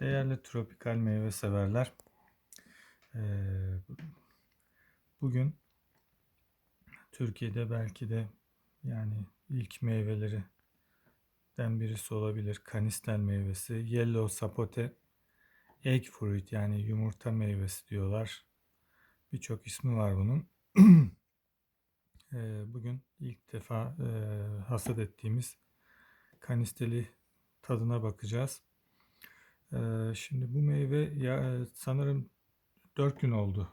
Değerli tropikal meyve severler, bugün Türkiye'de belki de yani ilk meyvelerinden birisi olabilir. Kanistel meyvesi, Yellow Sapote Egg Fruit yani yumurta meyvesi diyorlar. Birçok ismi var bunun. Bugün ilk defa hasat ettiğimiz kanisteli tadına bakacağız. Şimdi bu meyve ya sanırım 4 gün oldu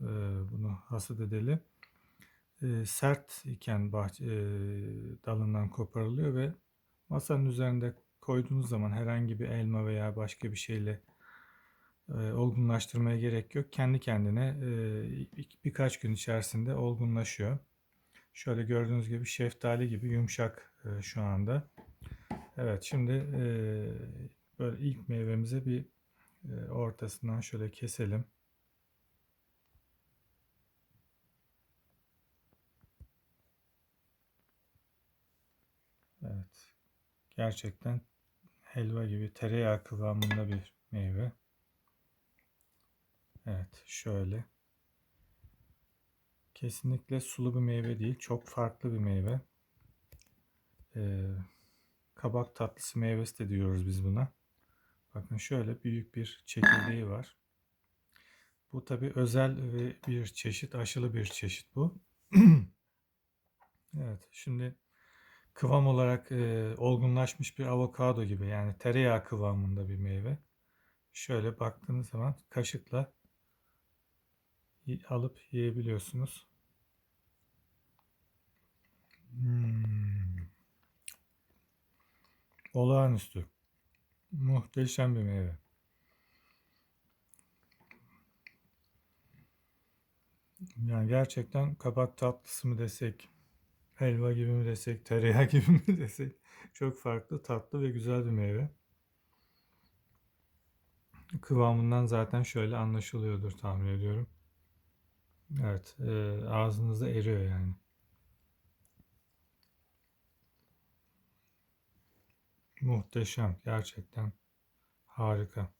e, bunu hasat edeli. E, sert iken bahçe, e, dalından koparılıyor ve masanın üzerinde koyduğunuz zaman herhangi bir elma veya başka bir şeyle e, olgunlaştırmaya gerek yok. Kendi kendine e, birkaç gün içerisinde olgunlaşıyor. Şöyle gördüğünüz gibi şeftali gibi yumuşak e, şu anda. Evet şimdi e, böyle ilk meyvemize bir e, ortasından şöyle keselim. Evet. Gerçekten helva gibi tereyağı kıvamında bir meyve. Evet şöyle. Kesinlikle sulu bir meyve değil. Çok farklı bir meyve. Ee, kabak tatlısı meyvesi de diyoruz biz buna. Bakın şöyle büyük bir çekirdeği var. Bu tabi özel bir çeşit, aşılı bir çeşit bu. evet, şimdi kıvam olarak e, olgunlaşmış bir avokado gibi yani tereyağı kıvamında bir meyve. Şöyle baktığınız zaman kaşıkla alıp yiyebiliyorsunuz. Hmm. Olağanüstü. Muhteşem bir meyve. Yani gerçekten kabak tatlısı mı desek, helva gibi mi desek, tereyağı gibi mi desek çok farklı, tatlı ve güzel bir meyve. Kıvamından zaten şöyle anlaşılıyordur tahmin ediyorum. Evet, e, ağzınızda eriyor yani. Muhteşem, gerçekten harika.